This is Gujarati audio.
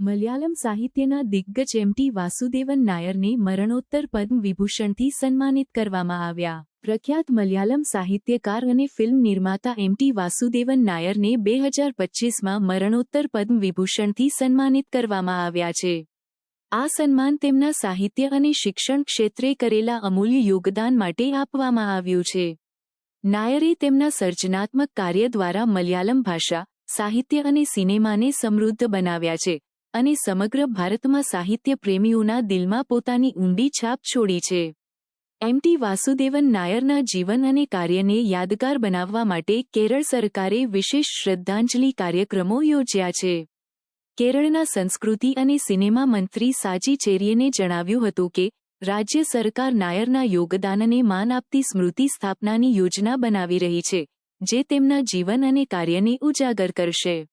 મલયાલમ સાહિત્યના દિગ્ગજ એમટી વાસુદેવન નાયરને મરણોત્તર પદ્મ વિભૂષણથી સન્માનિત કરવામાં આવ્યા. પ્રખ્યાત મલયાલમ સાહિત્યકાર અને ફિલ્મ નિર્માતા એમટી વાસુદેવન નાયરને બે હજાર પચ્ચીસમાં મરણોત્તર પદ્મ વિભૂષણથી સન્માનિત કરવામાં આવ્યા છે. આ સન્માન તેમના સાહિત્ય અને શિક્ષણ ક્ષેત્રે કરેલા અમૂલ્ય યોગદાન માટે આપવામાં આવ્યું છે. નાયરે તેમના સર્જનાત્મક કાર્ય દ્વારા મલયાલમ ભાષા, સાહિત્ય અને સિનેમાને સમૃદ્ધ બનાવ્યા છે. અને સમગ્ર ભારતમાં સાહિત્ય પ્રેમીઓના દિલમાં પોતાની ઊંડી છાપ છોડી છે. એમટી વાસુદેવન નાયરના જીવન અને કાર્યને યાદગાર બનાવવા માટે કેરળ સરકારે વિશેષ શ્રદ્ધાંજલિ કાર્યક્રમો યોજ્યા છે. કેરળના સંસ્કૃતિ અને સિનેમા મંત્રી સાજી ચેરિયને જણાવ્યું હતું કે, રાજ્ય સરકાર નાયરના યોગદાનને માન આપતી સ્મૃતિ સ્થાપનાની યોજના બનાવી રહી છે, જે તેમના જીવન અને કાર્યને ઉજાગર કરશે.